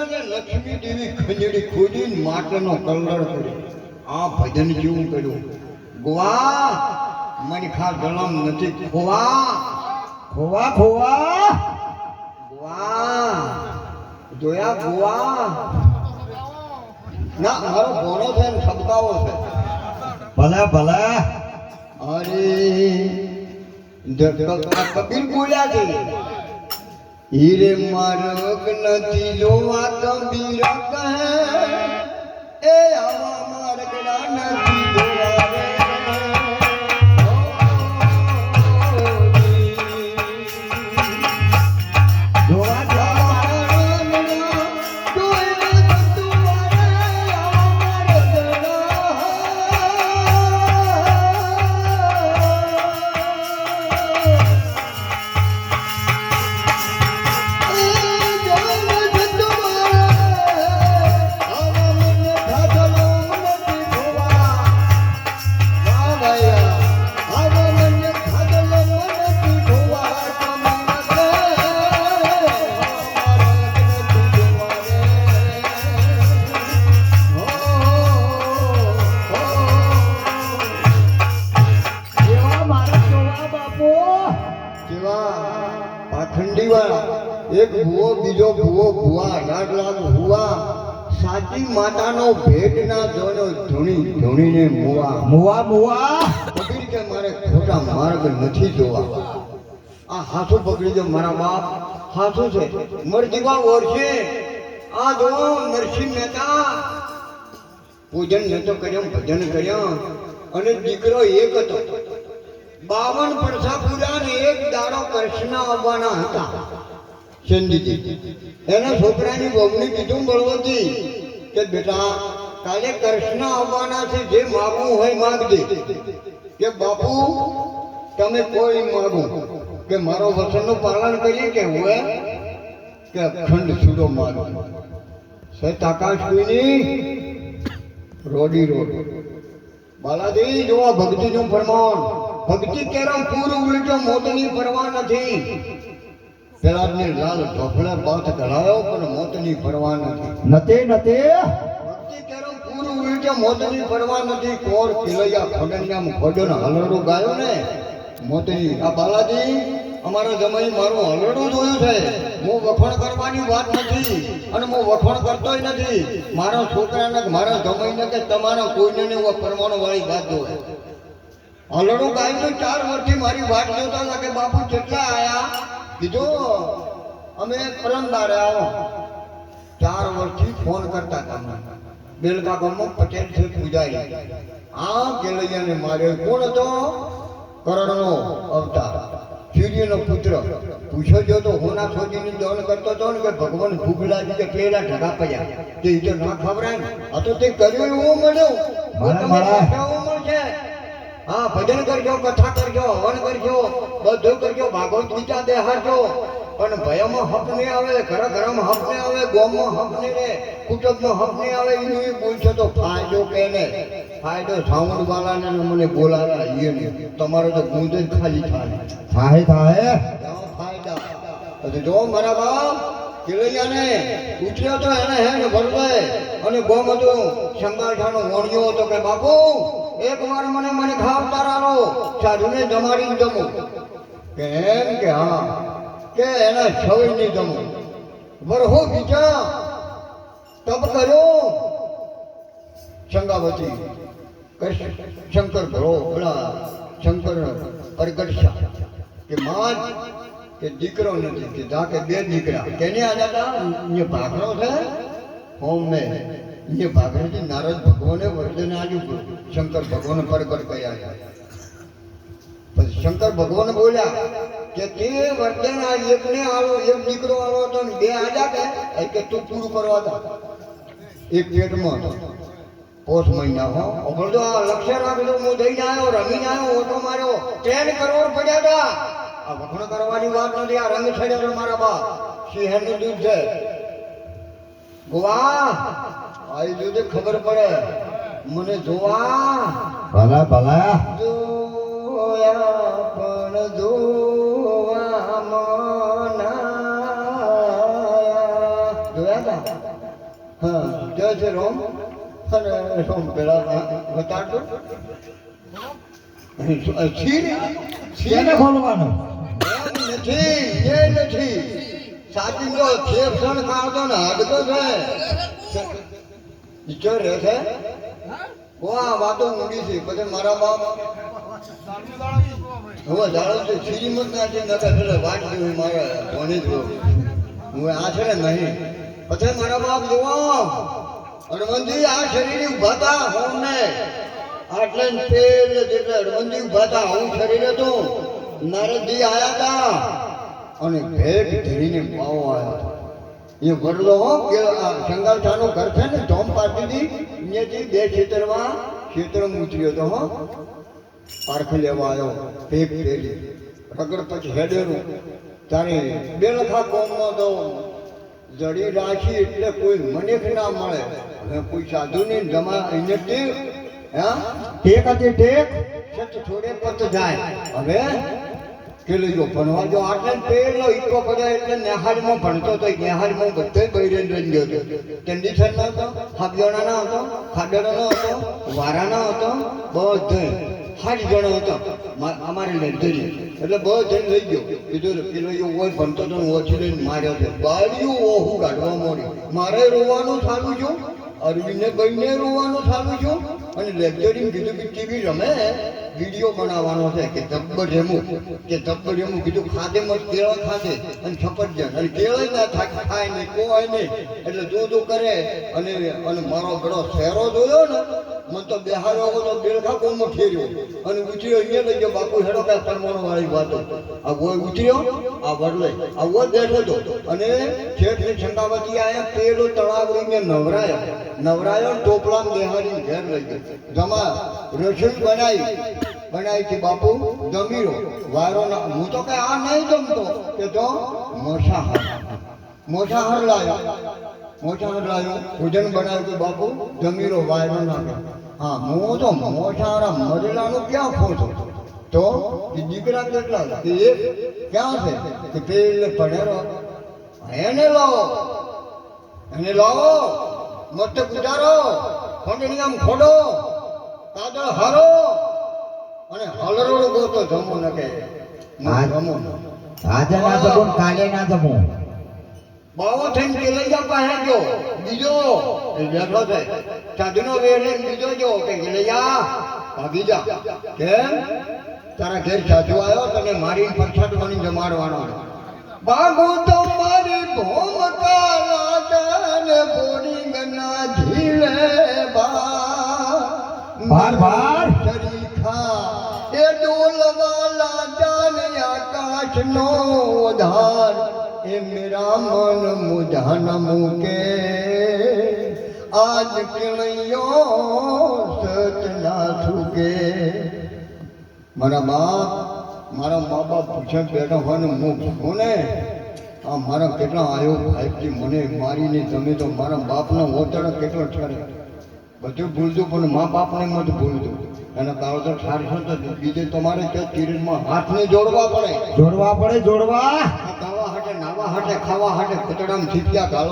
લક્ષ્મી દેવી ખંજડી ખોદીને માટનો colour કર્યો. આ ભજન જેવું કર્યું. ગોવા મનખા ગલમ નથી. ખોવા ખોવા ખોવા. ગોવા, જોયા ગોવા? ના, મારો ભોણો છે ને સબકાવો છે. ભલે ભલે. અરે કબીર બોલ્યા છે. હીરે માર્ગ નથી જોવા કબીર કહે પાખંડીવાળા એક ભૂવો બીજો ભૂવો ભૂવા લાડલાલ ભૂવા સાચી માતાનો ભેટ ના જોનો ધૂણી ધૂણીને મુવા. મુવા મુવા. કબીર કે મારે ખોટા માર્ગ નથી જોવા. આ હાથો પકડી જો મારા બાપ. હાથો છે. મરજીવા ઓરશે આ જો નરસિંહ મહેતા. પૂજન નતો કર્યો ભજન કર્યો. અને દીકરો એક હતો. બાવન પરસા પૂજા કૃષ્ણ આવવાના હતા. સંજીજી એના છોકરાની વહુને કીધું બળવતી કે બેટા, કાલે કૃષ્ણ આવવાના છે, જે માગવું હોય માગજે. કે બાપુ, તમે કોઈ માગો? કે મારો વચનનું પાલન કરીએ કે હું કે અખંડ છૂટો માગો. સે તાકાશ કોઈની? રોડી રોડ. બાલાજી જોવા ભક્તિનું ફરમાન. ભક્તિ કેરમ પૂરું ઉલટો મોતની પરવા નથી. પેલાને લાલ ઢોકળે બાથ કરાયો પણ મોતની પરવા નથી. નતે નતે. ભક્તિ કેરમ પૂરું ઉલટો મોતની પરવા નથી. કોર કિલૈયા ખોડનિયામ ખોડનો હલરડો ગાયો ને. મોતની આ બાલાજી અમારા જમાઈ મારું હલરડું જોયું છે. હું વખણ કરવાની વાત નથી અને હું વખણ કરતોય નથી. મારા છોકરાને મારા જમાઈને કે તમારા કોઈને ને હું પરમાણુ વાળી વાત જોવે. હલડું ગાય તો ચાર વર્ષથી મારી વાત જોતા હતા કે બાપુ કેટલા આયા? કીધો અમે પરમદારે આવો ચાર વર્ષથી ફોન કરતા હતા બેલકા ગામમાં પટેલ છે પૂજારી. આ કેલૈયાને મારે કોણ હતો? કરણનો અવતાર. સૂર્યનો પુત્ર. પૂછ્યો જો તો હોના છોડીને દોન કરતો હતો ને કે ભગવાન ભૂગલાજી કે પેલા ઢગા પડ્યા. તે તો ના ખબરાય ને. આ તો તે કર્યું એવું મળ્યું. મળે, તમે મળે. હા ભજન કરજો કથા કરજો હવન કરજો બધું કરજો ભાગવત ગીતા દેહાડજો પણ ભયમાં હક નહીં આવે ઘર ઘરમાં હક નહીં આવે ગોમમાં હક નહીં રહે કુટુંબમાં હક નહીં આવે એનું બોલશો તો ફાયદો કે ને ફાયદો સાઉન્ડ વાળાને ને મને બોલાવા એ નહીં તમારો તો ગુંજ જ ખાલી થાય. થાય થાય. ફાયદા. જો મારા બાપ કિલૈયાને ઉઠ્યો તો એને હે ને ભરવાય અને ગોમ હતું શંકાઠાનો વણ્યો હતો કે બાપુ એક વાર મને મને ખાવ તારાલો સાધુને જમાડીને જમું કે એમ કે હા કે એના છવીને જમું વરહો બીજા તપ કર્યો શંકાવતી કૃષ્ણ શંકર ભરો ભલા શંકર પ્રગટશા કે માં કે દીકરો નથી કીધા કે બે દીકરા કેને આજા હતા ને ભાગરો છે હોમ ને ને ભાગરોથી નારદ ભગવાને વર્ધન આલ્યું શંકર ભગવાન પ્રગટ કર્યા પછી શંકર ભગવાન બોલ્યા કે તે વર્ધન આ એકને આલો એક દીકરો આલો હતો ને બે આજા કે એ કે તું પૂરું કરવા હતા એક પેટમાં હતો પોષ મહિના હો અગર તો આ લક્ષ્ય રાખજો હું જઈને આવ્યો રમીને આવ્યો ઓટો માર્યો ત્રણ કરોડ પડ્યા હતા આ વખણ કરવાની વાત નથી આ રંગ છડ્યો છે મારા બા સિંહનું દૂધ છે ગોવા આવી દૂધ ખબર પડે. મને જોવા. ભલા ભલા. જોયા પણ જોવા મનાયા. જોયા તા? હા જય છે રોમ. અને રોમ પેલા બતાડતો ખોલવાનું. નથી એ નથી. સાચી તો ફેફસણ કાઢતો ને હાડતો છે. ઈચ્છો રહે છે? વાહ વાતો ઊંડી છે. પછી મારા બાપ હવે જાણો છે શ્રીમત ના છે નકર વાત જેવું મારે કોને જો હું આ છે ને નહીં. પછી મારા બાપ જોવો હનુમાનજી આ શરીર ઊભા હતા હોમને. આટલે તેલ જેટલે હનુમાનજી ઊભા હતા હું શરીર હતું નારદજી આવ્યા હતા અને ભેટ ધરીને પાવો આવ્યો હતો એ વડલો હો, કે આ શંગાલઠાનું ઘર છે ને, ધોમ પાટીથી અહીંયાથી બે ખેતરમાં ખેતર ઉતર્યો હતો હો. પારખ લેવા આવ્યો ભેગ ફેરી રગડ પછી હેડેરું. તારે બે લખા કોમમાં તો જડી રાખી એટલે કોઈ મનેખ ના મળે. હવે કોઈ સાધુને જમા અહીંયાથી હા? ટેક હતી ટેક છત છોડે પત જાય. હવે કે લઈજો ભણવા જો આટલે પેલો ઈકો પડે એટલે નેહાળમાં ભણતો તો નેહાળમાં બધે બૈરે રહી ગયો હતો. કંડિશન નો હતો હાબ્યોણા નો હતો ખાડેડો નો હતો, વારા નો હતો, બધે સાઠ જણો હતો અમારે લગ્ઝરી એટલે બધે લઈ ગયો. કીધું પેલો એ હોય ભણતો તો ઓછી લઈને માર્યો છે. બાળ્યું ઓહું કાઢવા મળ્યું મારે રોવાનું ચાલુ છું અરવિંદને બંને રોવાનું ચાલુ છું અને લેક્ચરિંગ કીધું કે ટીવી રમે. વીડિયો બનાવવાનો છે કે ધબ્બર રેમું કે ધબ્બર રેમું કીધું ખાધે મત કેળા ખાધે અને સફરજન અને કેળા ના થાય ખાય નહીં કોઈ નહીં. એટલે જો જો કરે અને અને મારો ગળો શહેરો જોયો ને, મને તો બેહારો તો બેલખા કોમમાં ફેર્યો અને ઉતર્યો અહીંયા લઈ ગયો, બાપુ હેડો કાંઈ પરમાણુ વાળી વાતો. આ ગોય ઉતર્યો, આ વડલે આ વડ બેઠો હતો. અને છેઠ ને છંડાવતી આયા, પેલો તળાવ રહીને નવરાયો. નવરાયો ટોપલામાં ઘેર લઈ ગયો. જમા રસોઈ બનાવી બનાવી કે બાપુ જમીરો. વારો ના હું તો કઈ આ નહીં જમતો. કે તો મોસાહાર. મોસાહાર લાવ્યો મોસાહાર લાવ્યો ભોજન બનાવ્યું કે બાપુ, જમીરો વાયરો ના હા, હું તો મોસાહારા મરેલાનું ક્યાં ખોતો તો એ દીકરા કેટલા? કે એક ક્યાં છે? કે પેલે પડેલો એને લાવો. એને લાવો. મસ્ત ગુજારો ખંડણી આમ ખોડો કાદળ હારો અને હલરોડ ગોતો જમો ન કે. જમો. આજે ના જમો કાલે ના જમો. બાવો થઈને ગેલૈયા પાસે જો બીજો એ બેઠો છે. ચાંદનો વેળ બીજો જો કે ગેલૈયા ભાગી જા. કેમ? તારા ઘેર સાધુ આવ્યો? તને મારીને પરછાટવાની જમાડવાનો બાગુ તો મારી ભૂમકા લાડને બોરિંગ ના ઝીલે બા ભાર, ભાર. શરીખા એ ડોલવાલા જાને આકાશનો વધાર એ મેરા મન મુધાન મૂકે. આજ કિણયો સતના થૂકે. મારા બાપ મારા મા બાપ પૂછે બેઠો હોય ને હું છું ને? આ મારા કેટલા આવ્યો ભાઈથી મને મારીને તમે તો મારા બાપનો ઓતર કેટલો ઠરે. બધું ભૂલતું પણ મા બાપને મત ભૂલતું એના તો ઠારશો તો બીજે તમારે તે તીરમાં હાથને જોડવા પડે? જોડવા પડે જોડવા. ખાવા હાટે નાવા હાટે ખાવા હાટે ખતડામ છીપિયા ગાળો.